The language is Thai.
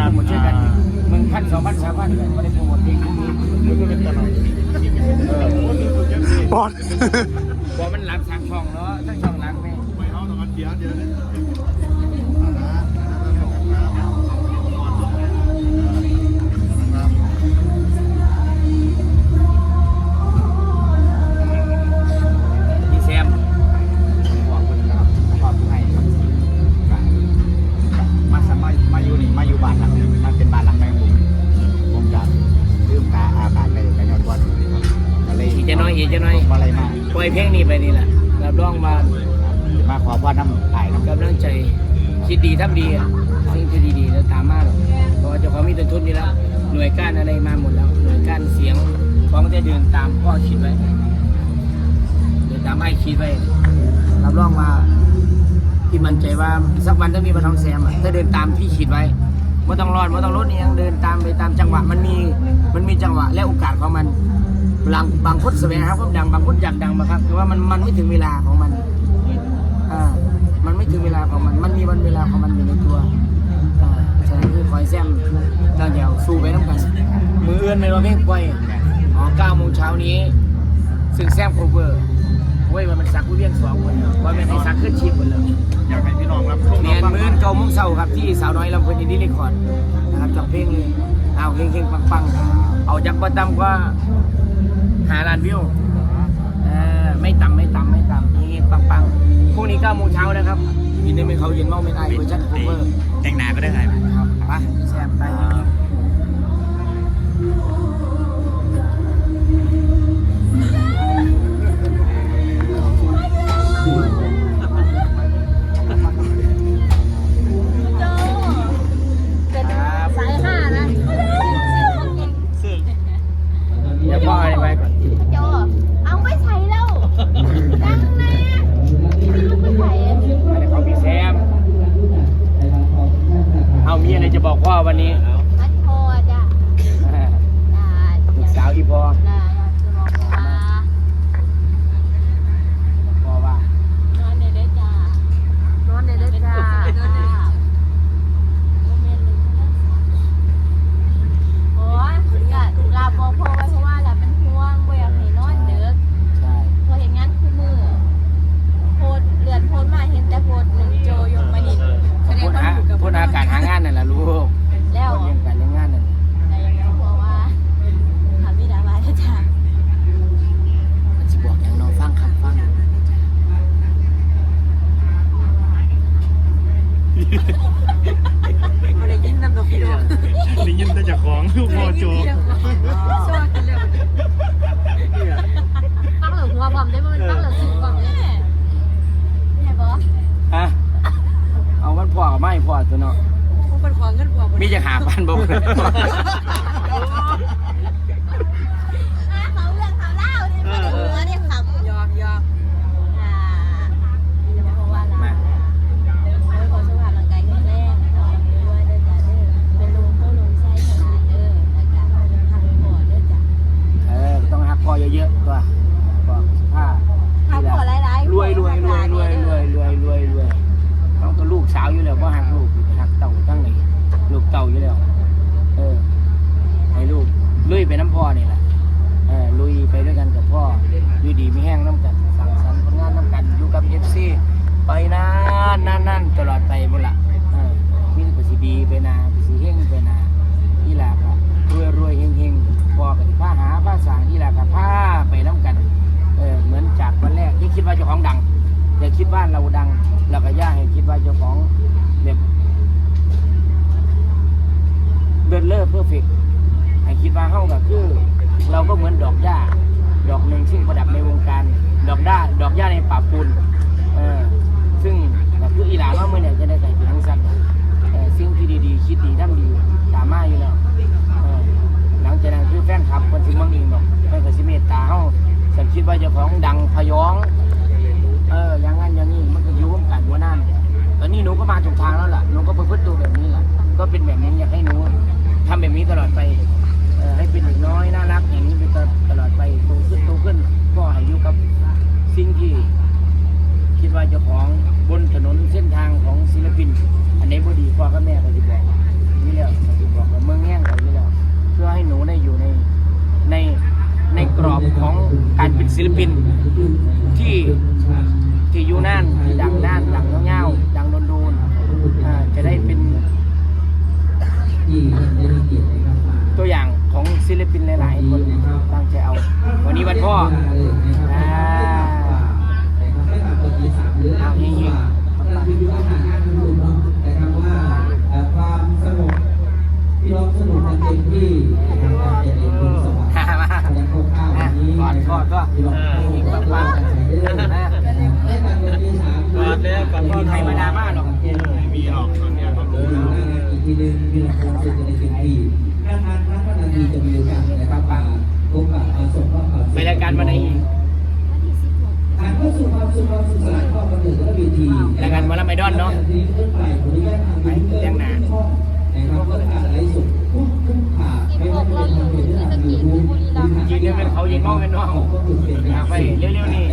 ว่าก็ยังไม่ได้โปรโมทช่วยกันมึงพันสองพันสามพันกันไม่ได้โปรโมทเพลงพวกนี้มันก็เป็นตลอดบอลบอกมันหลังทางช่องเนาะทั้งช่องหลังแม่ไม่เอาตอนเดียวเดี๋ยว ล่อยเพลงนี้ไปนี่แหละรับรองว่ามาขอพ่อน้ำไอ้น้ำกำลังใจคิดดีทำดีอะสิ่งที่ดีๆแล้วตามมาหรอกเพราะว่าเจ้าของมีต้นทุนนี่แล้วหน่วยการอะไรมาหมดแล้ว หน่วยการเสียงของจะเดินตามพ่อคิดไว้เดินตามไอ้คิดไว้รับรองว่าพี่มั่นใจว่าสักวันต้องมีบันทองแซมอะถ้าเดินตามพี่คิดไว้ไม่ต้องรอดไม่ต้องรถนี่ยังเดินตามไปตามจังหวะมันมีมันมีจังหวะและโอกาสของมัน บางบางคนแสวงหาความดังบางคนอยากดังมาครับแต่ว่ามันมันไม่ถึงเวลาของมันอ่ามันไม่ถึงเวลาของมัน มันมีวันเวลาของมันอยู่ในตัวอ่าฉะนั้นคือคอยแซมเราเดี๋ยวสู้ไปน้ำกัน มือเอื้อนไม่ว่าเพลงปล่อยอ๋อเก้าโมงเช้านี้ซึ่งแซมโคเวอร์เว้ยมันเป็นสักผู้เลี้ยงสองคนเลยว่าเป็นไอ้สักขึ้นชีพคนเลยอยากให้พี่น้องรับชมเนียนมื่นเก้าโมงเช้าครับที่สาวน้อยลำเพลินอินดี้เรคคอร์ดนะครับจับเพลงเลยเอาเพลงเพลงปังๆเอาจากประจำก็ หาล้านวิวเออไม่ต่ำไม่ต่ำไม่ต่ำเพลงปังๆพรุ่งนี้เก้าโมงเช้านะครับกินดีไม่เขาเย็นเมาไม่ได้เวอร์ชันโค มีอะไรจะบอกพ่อวันนี้มัดคอจ้ะจ้าลูกสาวอีพ่อจ้าจะบอกว่าพ่อว่า นอนในเด้จ้านอนในเด้จ้าโอ้ยก็ลาบอกพ่อไว้เพราะว่าเราเป็นห่วงบ่อยากให้นอนเด้อ ใช่ พอเห็นงั้นคือมือโพดเลือนโพดมาเห็นแต่โพดหนึ่งโจยงมาดิแสดง พูด ว่า หา อยู่กับ พูดหาการหางานนั่นแหละลูก แล้ว พูดเรื่องการเรื่องงานนั่น แต่ยังไม่บอกว่าถามพี่ดาว่าจะจ้า มันสิบอกอย่างน้องฟังคำฟัง ไม่ได้ยินนำตัวพี่ดอก ได้ยินแต่ จากของลูกพอโจชอบกันเลยฟังเหลือหัวบอมได้มั้ยฟังเหลือสิบบอมได้แม่บอกฮะเอามันพ่อกับไม่พ่อตัวเนาะคนขอเงินหัวมีจะหาพันบ่ ไปน้ำพ่อนี่แหละเออลุยไปด้วยกันกับพ่ออยู่ดีไม่แห้งน้ำกันสั่งสรรค์ผลงานน้ำกันอยู่กับเอฟซีไปนานนานนานตลอดไปหมดละเออมีแต่สิดีไปนาสิเฮงไปนาอีหลาก็รวยรวยเฮงเฮงพ่อกันผ้าหาผ้าสางอีหลากับผ้าไปน้ำกัน เออเหมือนจากวันแรกที่คิดว่าเจ้าของดังแต่คิดว่าเราดังเราก็ย่าให้คิดว่าเจ้าของแบบเดินเลิศเพอร์เฟกให้คิดว่าเฮาก็คือ เหมือนดอกหญ้า ดอกหนึ่งซึ่งประดับในวงการ ดอกด้าดอกหญ้าในป่าปูนเออซึ่งแบบคืออีหลาว่าเมื่อเนี่ยจะได้ใส่เป็นทั้งสั้นเออสิ่งที่ดีๆ คิดดีทำดีตามมาอยู่แล้วเออหลังจากนั้นคือแฟนคลับคนถึงบางอีกเนาะเพิ่นก็สิเมตตาเฮาฉันคิดว่าเจ้าของดังพยองเอออย่างนั้นอย่างนี้มันก็ยู่ร่วมกันหัวหน้าตอนนี้หนูก็มาถูกทางแล้วล่ะหนูก็ประพฤติตัวแบบนี้แหละก็เป็นแบบนี้อยากให้หนูทำแบบนี้ตลอดไป ให้เป็นเด็กน้อยน่ารักอย่างนี้ไปตลอดไปโตขึ้นโตขึ้นก็ให้อยู่กับสิ่งที่คิดว่าเจ้าของบนถนนเส้นทางของศิลปิน อันไหนบ่ดีพ่อกับแม่ก็จะบอกนี่แล้วก็จะบอกกับเมืองแง่งก็นี่แล้วเพื่อให้หนูได้อยู่ในในในกรอบของการเป็นศิลปินที่ที่อยู่น่านที่ดังน่านดังเงาเงาดังโดนโดนจะได้ นี้วันพ่ออ่าเอาเงความสงบพี่น้องสนุกกันเต็มที่นะครับการจะเรียนรู้สวัสดิ์ๆฮ่ามายังคร่าววันนี้กอดกอดก็พี่น้องเฮงๆปังๆกันใช้ได้นะให้การเรียนที่สามกอดแล้วกอดพ่อใครมาดราม่าหรอกไม่มีหรอกตอนเนี้ยครับเดินหน้างานอีกทีหนึงพี่น้องคงสุดจะได้เต็มที่ถ้าทานพระก็นาทีจะมีโอกาสนะครับมาพบกับมาส่งมอบ ความสุขไปรายการวันไหนอีกวันที่สิบหกทานเข้าสู่ความสุขความสุขสนานความบันเทิงและเวทีรายการวันละไม่ดอนเนาะทีนี้ต้นไปขออนุญาตทางยูทูบเบอร์ทุกช่องนะครับเพื่อการไลฟ์สดทุกทุกข่าวไม่ว่าจะเป็นทางเพจหรือทางยูทูบหรือทางยืนเดินเป็นเขายืนมองเป็นน้องก็คือเป็นอยากไปเร็วๆนี่